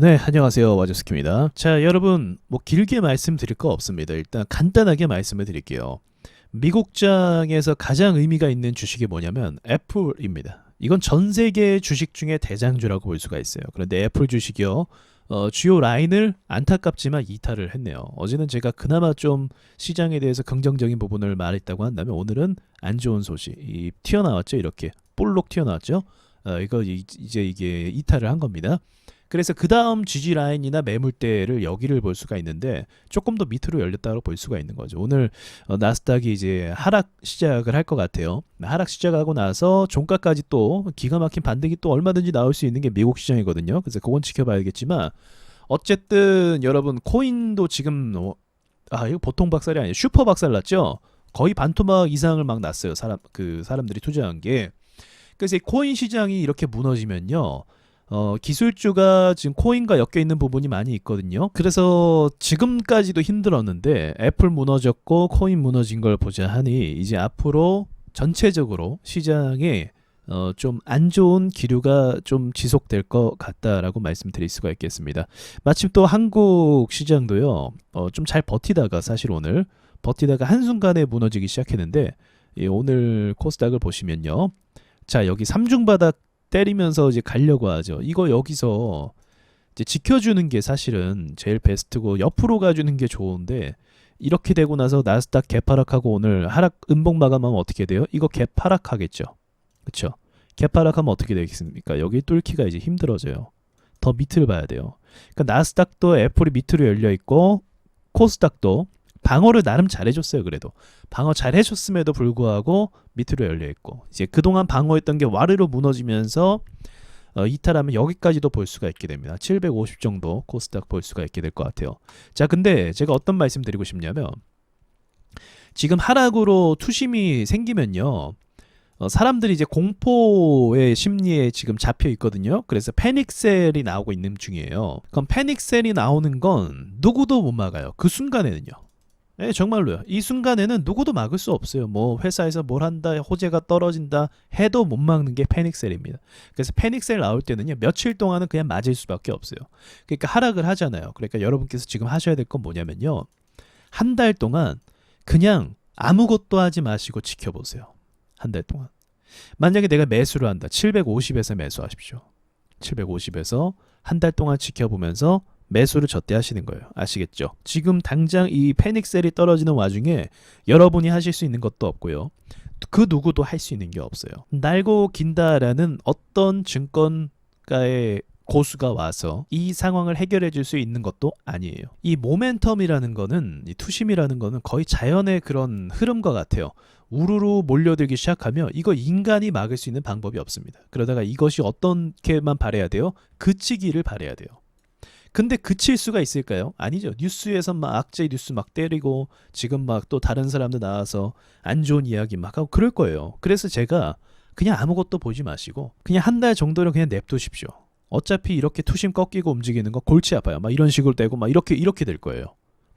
네, 안녕하세요. 와조스키입니다. 자, 여러분, 뭐 길게 말씀드릴 거 없습니다. 일단 간단하게 말씀을 드릴게요. 미국장에서 가장 의미가 있는 주식이 뭐냐면 애플입니다. 이건 전 세계 주식 중에 대장주라고 볼 수가 있어요. 그런데 애플 주식이요. 어, 주요 라인을 안타깝지만 이탈을 했네요. 어제는 제가 그나마 좀 시장에 대해서 긍정적인 부분을 말했다고 한다면 오늘은 안 좋은 소식. 이 튀어나왔죠. 이렇게 볼록 튀어나왔죠. 어, 이거 이- 이제 이게 이탈을 한 겁니다. 그래서 그 다음 지지 라인이나 매물대를 여기를 볼 수가 있는데 조금 더 밑으로 열렸다고 볼 수가 있는 거죠. 오늘 어, 나스닥이 이제 하락 시작을 할 것 같아요. 하락 시작하고 나서 종가까지 또 기가 막힌 반등이 또 얼마든지 나올 수 있는 게 미국 시장이거든요. 그래서 그건 지켜봐야겠지만 어쨌든 여러분 코인도 지금 어, 아 이거 보통 박살이 아니에요. 슈퍼 박살 났죠. 거의 반토막 이상을 막 났어요. 사람 그 사람들이 투자한 게. 그래서 이 코인 시장이 이렇게 무너지면요. 어, 기술주가 지금 코인과 엮여 있는 부분이 많이 있거든요. 그래서 지금까지도 힘들었는데 애플 무너졌고 코인 무너진 걸 보자 하니 이제 앞으로 전체적으로 시장에 어, 좀 안 좋은 기류가 좀 지속될 것 같다라고 말씀드릴 수가 있겠습니다. 마침 또 한국 시장도요, 어, 좀 잘 버티다가 사실 오늘 버티다가 한순간에 무너지기 시작했는데 이 오늘 코스닥을 보시면요. 자, 여기 삼중바닥 때리면서 이제 가려고 하죠. 이거 여기서 이제 지켜주는 게 사실은 제일 베스트고 옆으로 가주는 게 좋은데 이렇게 되고 나서 나스닥 개파락하고 오늘 하락 음봉 마감하면 어떻게 돼요? 이거 개파락하겠죠. 그렇죠? 개파락하면 어떻게 되겠습니까? 여기 뚫기가 이제 힘들어져요. 더 밑을 봐야 돼요. 그러니까 나스닥도 애플이 밑으로 열려 있고 코스닥도 방어를 나름 잘해줬어요. 그래도 방어 잘해줬음에도 불구하고 밑으로 열려 있고 이제 그동안 방어했던 게 와르르 무너지면서 어, 이탈하면 여기까지도 볼 수가 있게 됩니다. 750 정도 코스닥 볼 수가 있게 될 것 같아요. 자, 근데 제가 어떤 말씀 드리고 싶냐면 지금 하락으로 투심이 생기면요. 어, 사람들이 이제 공포의 심리에 지금 잡혀 있거든요. 그래서 패닉셀이 나오고 있는 중이에요. 그럼 패닉셀이 나오는 건 누구도 못 막아요. 그 순간에는요. 네, 정말로요. 이 순간에는 누구도 막을 수 없어요. 뭐 회사에서 뭘 한다, 호재가 떨어진다 해도 못 막는 게 패닉셀입니다. 그래서 패닉셀 나올 때는요 며칠 동안은 그냥 맞을 수밖에 없어요. 그러니까 하락을 하잖아요. 그러니까 여러분께서 지금 하셔야 될 건 뭐냐면요 한 달 동안 그냥 아무것도 하지 마시고 지켜보세요. 한 달 동안. 만약에 내가 매수를 한다. 750에서 매수하십시오. 750에서 한 달 동안 지켜보면서 매수를 저때하시는 거예요. 아시겠죠? 지금 당장 이 패닉셀이 떨어지는 와중에 여러분이 하실 수 있는 것도 없고요. 그 누구도 할 수 있는 게 없어요. 날고 긴다라는 어떤 증권가의 고수가 와서 이 상황을 해결해 줄 수 있는 것도 아니에요. 이 모멘텀이라는 거는 이 투심이라는 거는 거의 자연의 그런 흐름과 같아요. 우르르 몰려들기 시작하면 이거 인간이 막을 수 있는 방법이 없습니다. 그러다가 이것이 어떻게만 바래야 돼요? 그치기를 바래야 돼요. 근데 그칠 수가 있을까요? 아니죠. 뉴스에서 막 악재 뉴스 막 때리고 지금 막 또 다른 사람들 나와서 안 좋은 이야기 막 하고 그럴 거예요. 그래서 제가 그냥 아무것도 보지 마시고 그냥 한 달 정도를 그냥 냅두십시오. 어차피 이렇게 투심 꺾이고 움직이는 거 골치 아파요. 막 이런 식으로 되고 막 이렇게 이렇게 될 거예요.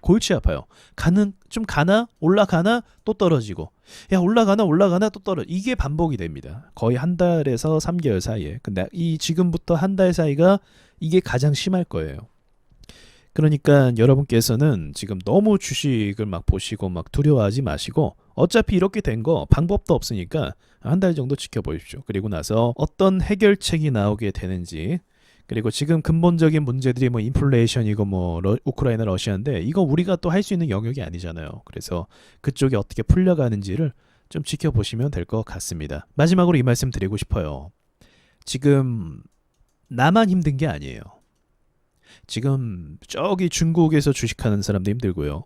골치 아파요. 가는 좀 가나 올라가나 또 떨어지고 야 올라가나 올라가나 또 떨어 이게 반복이 됩니다. 거의 한 달에서 3개월 사이에. 근데 이 지금부터 한 달 사이가 이게 가장 심할 거예요. 그러니까 여러분께서는 지금 너무 주식을 막 보시고 막 두려워하지 마시고 어차피 이렇게 된 거 방법도 없으니까 한 달 정도 지켜보십시오. 그리고 나서 어떤 해결책이 나오게 되는지 그리고 지금 근본적인 문제들이 뭐 인플레이션이고 뭐 러, 우크라이나 러시아인데 이거 우리가 또 할 수 있는 영역이 아니잖아요. 그래서 그쪽이 어떻게 풀려가는지를 좀 지켜보시면 될 것 같습니다. 마지막으로 이 말씀 드리고 싶어요. 지금 나만 힘든 게 아니에요. 지금 저기 중국에서 주식하는 사람도 힘들고요.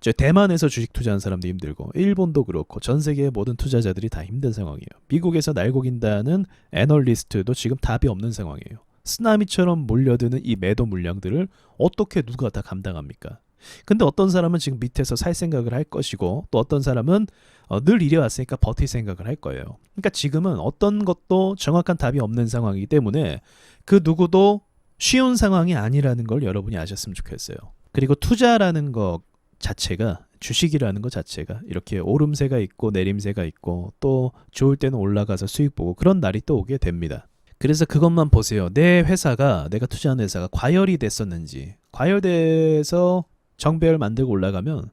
저 대만에서 주식 투자하는 사람도 힘들고 일본도 그렇고 전 세계의 모든 투자자들이 다 힘든 상황이에요. 미국에서 날고 긴다는 애널리스트도 지금 답이 없는 상황이에요. 쓰나미처럼 몰려드는 이 매도 물량들을 어떻게 누가 다 감당합니까? 근데 어떤 사람은 지금 밑에서 살 생각을 할 것이고 또 어떤 사람은 어, 늘 이래 왔으니까 버틸 생각을 할 거예요. 그러니까 지금은 어떤 것도 정확한 답이 없는 상황이기 때문에 그 누구도 쉬운 상황이 아니라는 걸 여러분이 아셨으면 좋겠어요. 그리고 투자라는 것 자체가 주식이라는 것 자체가 이렇게 오름세가 있고 내림세가 있고 또 좋을 때는 올라가서 수익 보고 그런 날이 또 오게 됩니다. 그래서 그것만 보세요. 내 회사가 내가 투자한 회사가 과열이 됐었는지 과열돼서 정배열 만들고 올라가면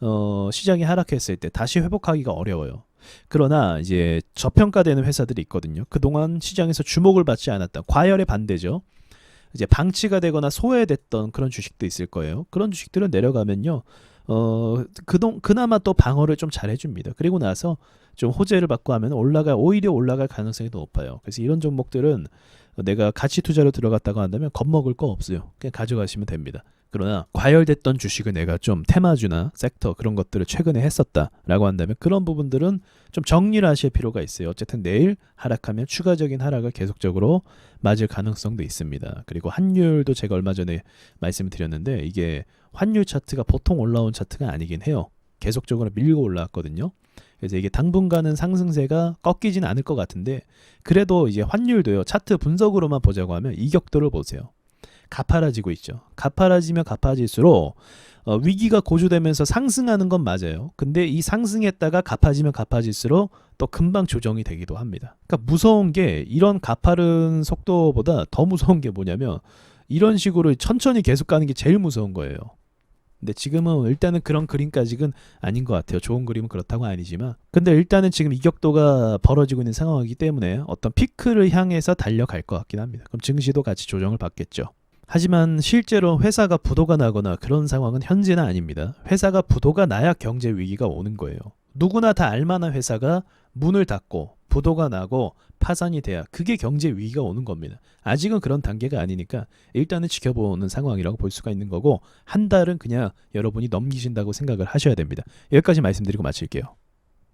어, 시장이 하락했을 때 다시 회복하기가 어려워요. 그러나 이제 저평가되는 회사들이 있거든요. 그동안 시장에서 주목을 받지 않았던 과열의 반대죠. 이제 방치가 되거나 소외됐던 그런 주식도 있을 거예요. 그런 주식들은 내려가면요. 어, 그동 그나마 또 방어를 좀 잘 해줍니다. 그리고 나서 좀 호재를 받고 하면 올라갈 오히려 올라갈 가능성이 더 높아요. 그래서 이런 종목들은 내가 가치 투자로 들어갔다고 한다면 겁먹을 거 없어요. 그냥 가져가시면 됩니다. 그러나 과열됐던 주식을 내가 좀 테마주나 섹터 그런 것들을 최근에 했었다라고 한다면 그런 부분들은 좀 정리를 하실 필요가 있어요. 어쨌든 내일 하락하면 추가적인 하락을 계속적으로 맞을 가능성도 있습니다. 그리고 환율도 제가 얼마 전에 말씀을 드렸는데 이게 환율 차트가 보통 올라온 차트가 아니긴 해요. 계속적으로 밀고 올라왔거든요. 그래서 이게 당분간은 상승세가 꺾이진 않을 것 같은데 그래도 이제 환율도요. 차트 분석으로만 보자고 하면 이격도를 보세요. 가파라지고 있죠. 가파라지면 가파질수록 어, 위기가 고조되면서 상승하는 건 맞아요. 근데 이 상승했다가 가파지면 가파질수록 또 금방 조정이 되기도 합니다. 그러니까 무서운 게 이런 가파른 속도보다 더 무서운 게 뭐냐면 이런 식으로 천천히 계속 가는 게 제일 무서운 거예요. 근데 지금은 일단은 그런 그림까지는 아닌 것 같아요. 좋은 그림은 그렇다고 아니지만. 근데 일단은 지금 이격도가 벌어지고 있는 상황이기 때문에 어떤 피크를 향해서 달려갈 것 같긴 합니다. 그럼 증시도 같이 조정을 받겠죠. 하지만 실제로 회사가 부도가 나거나 그런 상황은 현재는 아닙니다. 회사가 부도가 나야 경제 위기가 오는 거예요. 누구나 다 알만한 회사가 문을 닫고 부도가 나고 파산이 돼야 그게 경제 위기가 오는 겁니다. 아직은 그런 단계가 아니니까 일단은 지켜보는 상황이라고 볼 수가 있는 거고 한 달은 그냥 여러분이 넘기신다고 생각을 하셔야 됩니다. 여기까지 말씀드리고 마칠게요.